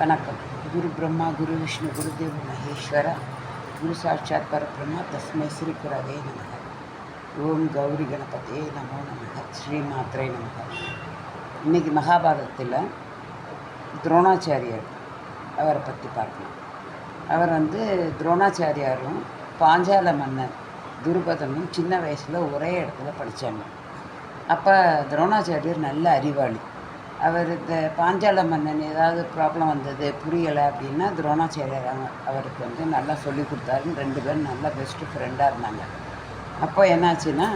வணக்கம். குரு பிரம்மா குரு விஷ்ணு குருதேவ மகேஸ்வர குரு சாட்சாத் பரபிரம்மா தஸ்மை ஸ்ரீ குரவே நமக. ஓம் கௌரி கணபதியே நமோ நமக. ஸ்ரீ மாத்திரை நமக. இன்றைக்கி மகாபாரதத்தில் துரோணாச்சாரியார் அவரை பற்றி பார்க்கலாம். அவர் வந்து துரோணாச்சாரியாரும் பாஞ்சால மன்னர் துருபதனும் சின்ன வயசில் ஒரே இடத்துல படித்தாங்க அப்போ துரோணாச்சாரியர் நல்ல அறிவாளி. அவர் இந்த பாஞ்சால மன்னன் ஏதாவது ப்ராப்ளம் வந்தது புரியலை அப்படின்னா துரோணாச்சாரியர் அவருக்கு வந்து நல்லா சொல்லி கொடுத்தாருன்னு ரெண்டு பேரும் நல்லா பெஸ்ட்டு ஃப்ரெண்டாக இருந்தாங்க. அப்போ என்னாச்சுன்னா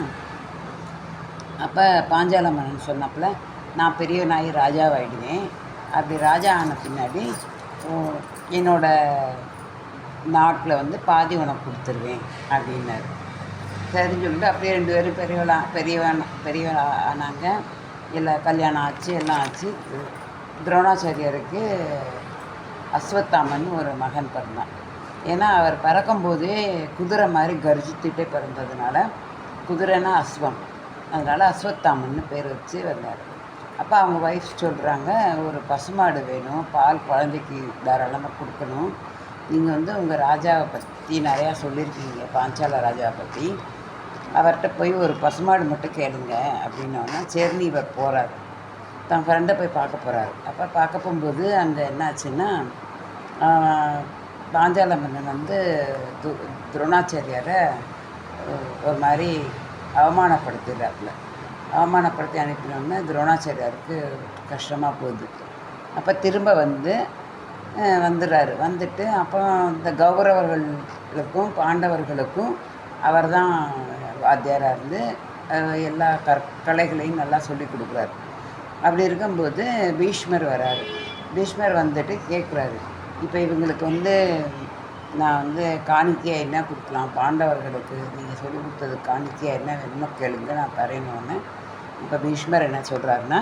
அப்போ பாஞ்சால மன்னன் சொன்னப்பில் நான் பெரியவனாகி ராஜாவாயிடுவேன். அப்படி ராஜா ஆன பின்னாடி என்னோடய என்னோட நாட்டில் வந்து பாதி உனக்கு கொடுத்துருவேன். அப்படின்னாரு. சரின்னு சொல்லிட்டு அப்படியே ரெண்டு பேரும் பெரியவளா பெரியவன் பெரியவளா ஆனாங்க. எல்லாம் கல்யாணம் ஆச்சு எல்லாம் ஆச்சு? துரோணாச்சாரியருக்கு அஸ்வத்தாமன் ஒரு மகன் பிறந்தான். ஏன்னா அவர் பறக்கும்போதே குதிரை மாதிரி கர்ஜித்துட்டே பிறந்ததுனால குதிரைனா அஸ்வம். அதனால் அஸ்வத்தாமன்னு பேர் வச்சு வந்தார். அப்போ அவங்க ஒய்ஃப் சொல்கிறாங்க ஒரு பசுமாடு வேணும் பால் குழந்தைக்கு தாராளமாக கொடுக்கணும். நீங்கள் வந்து உங்கள் ராஜாவை பற்றி நிறையா சொல்லியிருக்கீங்க பாஞ்சால ராஜாவை பற்றி அவர்கிட்ட போய் ஒரு பசுமாடு மட்டும் கேளுங்க அப்படின்னோன்னா சரினு இவர் போகிறார் தன் ஃப்ரெண்டை போய் பார்க்க போகிறாரு அப்போ பார்க்க போகும்போது அங்கே என்னாச்சுன்னா பாஞ்சால மன்னன் வந்து து துரோணாச்சாரியாரை ஒரு மாதிரி அவமானப்படுத்திடுறாப்புல. அவமானப்படுத்தி அனுப்பினோடனே துரோணாச்சாரியாருக்கு கஷ்டமாக போகுது. அப்போ திரும்ப வந்து வந்துடுறாரு. வந்துட்டு அப்போ இந்த கௌரவர்களுக்கும் பாண்டவர்களுக்கும் அவர் தான் வாத்தியாராக இருந்து எல்லா கற் கலைகளையும் நல்லா சொல்லி கொடுக்குறாரு. அப்படி இருக்கும்போது பீஷ்மர் வராரு. பீஷ்மர் வந்துட்டு கேட்குறாரு இப்போ இவங்களுக்கு வந்து நான் வந்து காணிக்கையாக என்ன கொடுக்கலாம்? பாண்டவர்களுக்கு நீங்கள் சொல்லி கொடுத்தது காணிக்கையாக என்ன வேணுமோ கேளுங்க நான் தரேன்னு இப்போ பீஷ்மர் என்ன சொல்கிறாருன்னா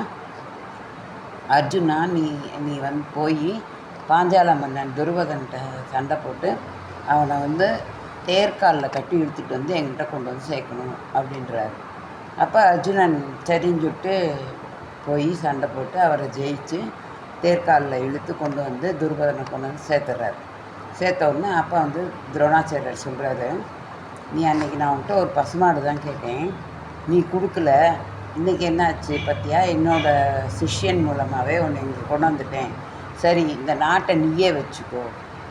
அர்ஜுனா நீ நீ வந்து போய் பாஞ்சால மன்னன் துருவதன்கிட்ட சண்டை போட்டு அவனை வந்து தேர்காலில் கட்டி இழுத்துட்டு வந்து எங்கிட்ட கொண்டு வந்து சேர்க்கணும் அப்படின்றாரு. அப்போ அர்ஜுனன் சரின்னு சொல்லிட்டு போய் சண்டை போட்டு அவரை ஜெயிச்சு தேர்காலில் இழுத்து கொண்டு வந்து துருபதனை கொண்டு வந்து சேர்த்துறாரு. சேர்த்த உடனே அப்போ வந்து துரோணாச்சாரியர் சொல்கிறாரு நீ அன்னைக்கு நான் உன்கிட்ட ஒரு பசுமாடு தான் கேட்டேன். நீ கொடுக்கல. இன்னைக்கு என்னாச்சு பார்த்தியா? என்னோட சிஷ்யன் மூலமாகவே உன்னை இங்கே கொண்டு வந்துட்டேன். சரி இந்த நாட்டை நீயே வச்சுக்கோ.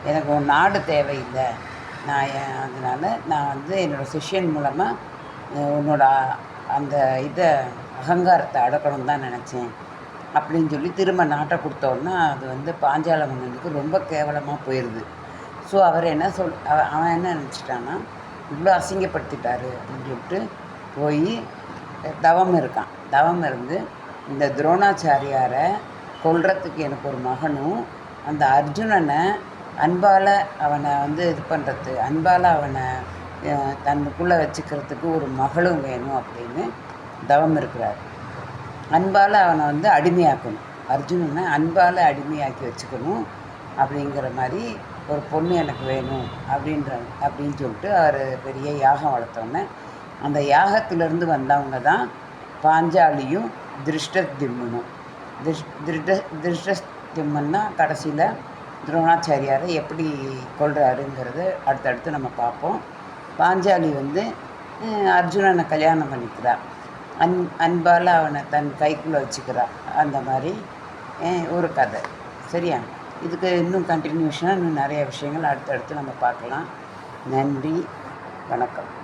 எனக்கு உன் நாடு தேவையில்லை. நான் என் அதனால் நான் வந்து என்னோட சிஷ்யன் மூலமாக உன்னோட அந்த இதை அகங்காரத்தை அடக்கணும் தான் நினச்சேன். அப்படின்னு சொல்லி திரும்ப நாட்டை கொடுத்தோன்னா அது வந்து பாஞ்சால மன்னனுக்கு ரொம்ப கேவலமாக போயிடுது ஸோ அவர் என்ன சொல் அவ- அவன் என்ன நினச்சிட்டான்னா இவ்வளோ அசிங்கப்படுத்திட்டாரு அப்படின்னு சொல்லிட்டு போய் தவம் இருக்கான். தவம் இருந்து இந்த துரோணாச்சாரியாரை கொல்றதுக்கு எனக்கு ஒரு மகனும் அந்த அர்ஜுனனை அன்பால் அவனை வந்து இது பண்ணுறது அன்பால் அவனை தன்னுக்குள்ளே வச்சுக்கிறதுக்கு ஒரு மகளும் வேணும் அப்படின்னு தவம் இருக்கிறார். அன்பால் அவனை வந்து அடிமையாக்கணும். அர்ஜுனனை அன்பால் அடிமையாக்கி வச்சுக்கணும் அப்படிங்கிற மாதிரி ஒரு பொண்ணு எனக்கு வேணும் அப்படின்ற அப்படின்னு சொல்லிட்டு அவர் பெரிய யாகம் வளர்த்தோன்னே அந்த யாகத்திலேருந்து வந்தவங்க தான் பாஞ்சாலியும் திருஷ்டத்யும்னும். திருஷ் திருட திருஷ்டத்யும்மன்னா கடைசியில் துரோணாச்சாரியாரை எப்படி கொள்றாருங்கிறது அடுத்தடுத்து நம்ம பார்ப்போம். பாஞ்சாலி வந்து அர்ஜுனனை கல்யாணம் பண்ணிக்கிறார் அன் அன்பால் அவனை தன் கைக்குள்ளே வச்சுக்கிறார் அந்த மாதிரி ஒரு கதை. சரியா? இதுக்கு இன்னும் கண்டினியூஷனாக இன்னும் நிறைய விஷயங்கள் அடுத்தடுத்து நம்ம பார்க்கலாம். நன்றி. வணக்கம்.